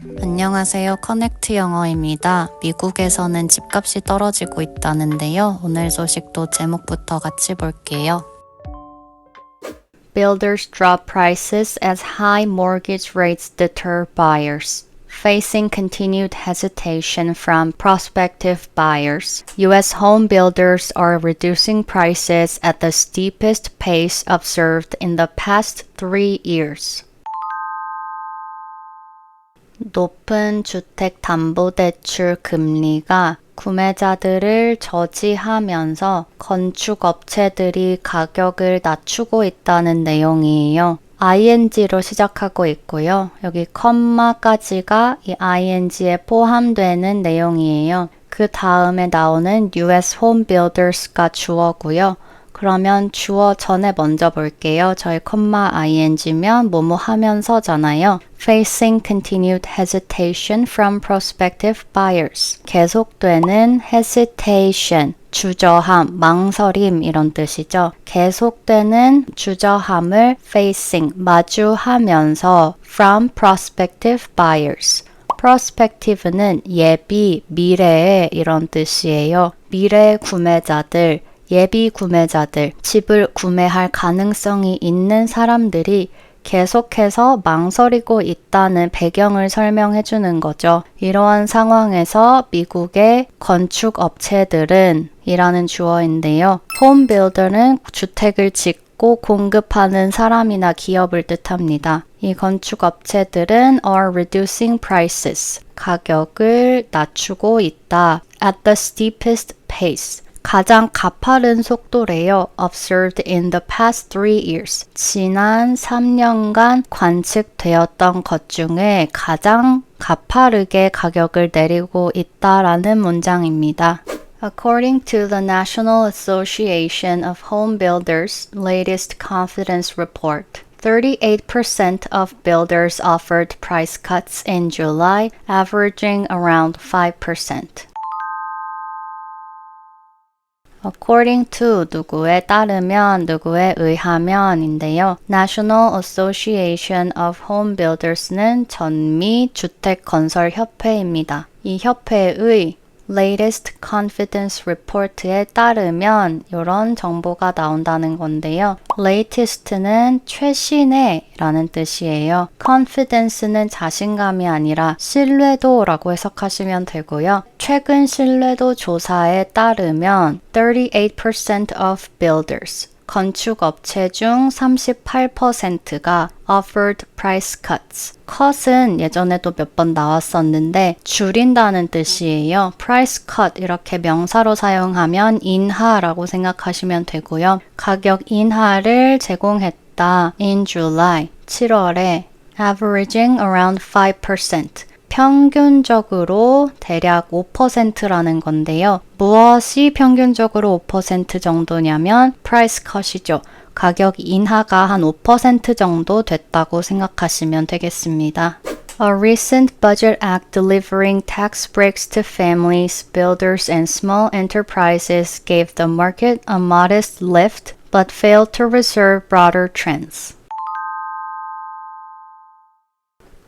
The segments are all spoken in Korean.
안녕하세요. 커넥트 영어입니다. 미국에서는 집값이 떨어지고 있다는데요. 오늘 소식도 제목부터 같이 볼게요. Builders drop prices as high mortgage rates deter buyers. Facing continued hesitation from prospective buyers, U.S. home builders are reducing prices at the steepest pace observed in the past three years. 높은 주택담보대출 금리가 구매자들을 저지하면서 건축업체들이 가격을 낮추고 있다는 내용이에요. ing로 시작하고 있고요. 여기 컴마까지가 이 ing에 포함되는 내용이에요. 그 다음에 나오는 US Home Builders가 주어고요. 그러면 주어 전에 먼저 볼게요. 저희 컴마 ing면 뭐뭐 하면서잖아요. Facing continued hesitation from prospective buyers. 계속되는 hesitation. 주저함, 망설임 이런 뜻이죠. 계속되는 주저함을 facing, 마주하면서 from prospective buyers. prospective는 예비, 미래의 이런 뜻이에요. 미래 구매자들, 예비 구매자들, 집을 구매할 가능성이 있는 사람들이 계속해서 망설이고 있다는 배경을 설명해 주는 거죠. 이러한 상황에서 미국의 건축 업체들은 이라는 주어인데요. 홈 빌더는 주택을 짓고 공급하는 사람이나 기업을 뜻합니다. 이 건축 업체들은 are reducing prices. 가격을 낮추고 있다. at the steepest pace. 가장 가파른 속도래요. observed in the past three years. 지난 3년간 관측되었던 것 중에 가장 가파르게 가격을 내리고 있다라는 문장입니다. According to the National Association of Home Builders latest confidence report, 38% of builders offered price cuts in July, averaging around 5%. According to 누구에 따르면 누구에 의하면인데요. National Association of Home Builders는 전미 주택 건설 협회입니다. 이 협회의 latest confidence report에 따르면 이런 정보가 나온다는 건데요. latest는 최신의 라는 뜻이에요. confidence는 자신감이 아니라 신뢰도라고 해석하시면 되고요. 최근 신뢰도 조사에 따르면 38% of builders 건축업체 중 38%가 offered price cuts. cut은 예전에도 몇 번 나왔었는데 줄인다는 뜻이에요. price cut 이렇게 명사로 사용하면 인하라고 생각하시면 되고요. 가격 인하를 제공했다. in July 7월에 averaging around 5%. 평균적으로 대략 5%라는 건데요. 무엇이 평균적으로 5% 정도냐면 price cut이죠. 가격 인하가 한 5% 정도 됐다고 생각하시면 되겠습니다. A recent budget act delivering tax breaks to families, builders, and small enterprises gave the market a modest lift, but failed to reserve broader trends.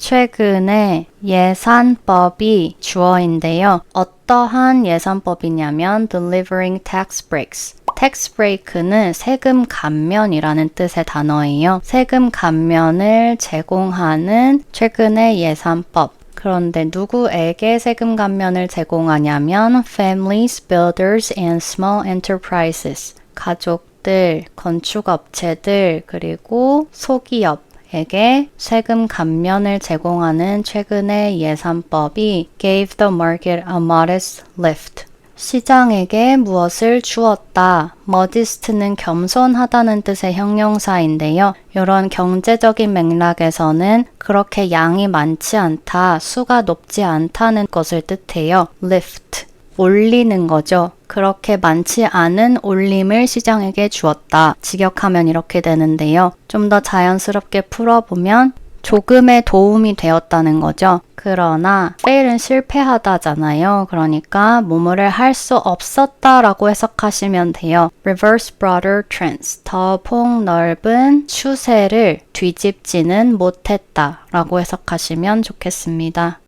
최근에 예산법이 주어인데요. 어떠한 예산법이냐면 delivering tax breaks. tax break는 세금 감면이라는 뜻의 단어예요. 세금 감면을 제공하는 최근의 예산법. 그런데 누구에게 세금 감면을 제공하냐면 families, builders and small enterprises. 가족들, 건축업체들, 그리고 소기업 에게 세금 감면을 제공하는 최근의 예산법이 gave the market a modest lift. 시장에게 무엇을 주었다. modest는 겸손하다는 뜻의 형용사인데요. 이런 경제적인 맥락에서는 그렇게 양이 많지 않다, 수가 높지 않다는 것을 뜻해요. lift. 올리는 거죠. 그렇게 많지 않은 올림을 시장에게 주었다. 직역하면 이렇게 되는데요. 좀 더 자연스럽게 풀어보면 조금의 도움이 되었다는 거죠. 그러나 fail은 실패하다잖아요. 그러니까 뭐뭐를 할 수 없었다라고 해석하시면 돼요. reverse broader trends. 더 폭넓은 추세를 뒤집지는 못했다라고 해석하시면 좋겠습니다.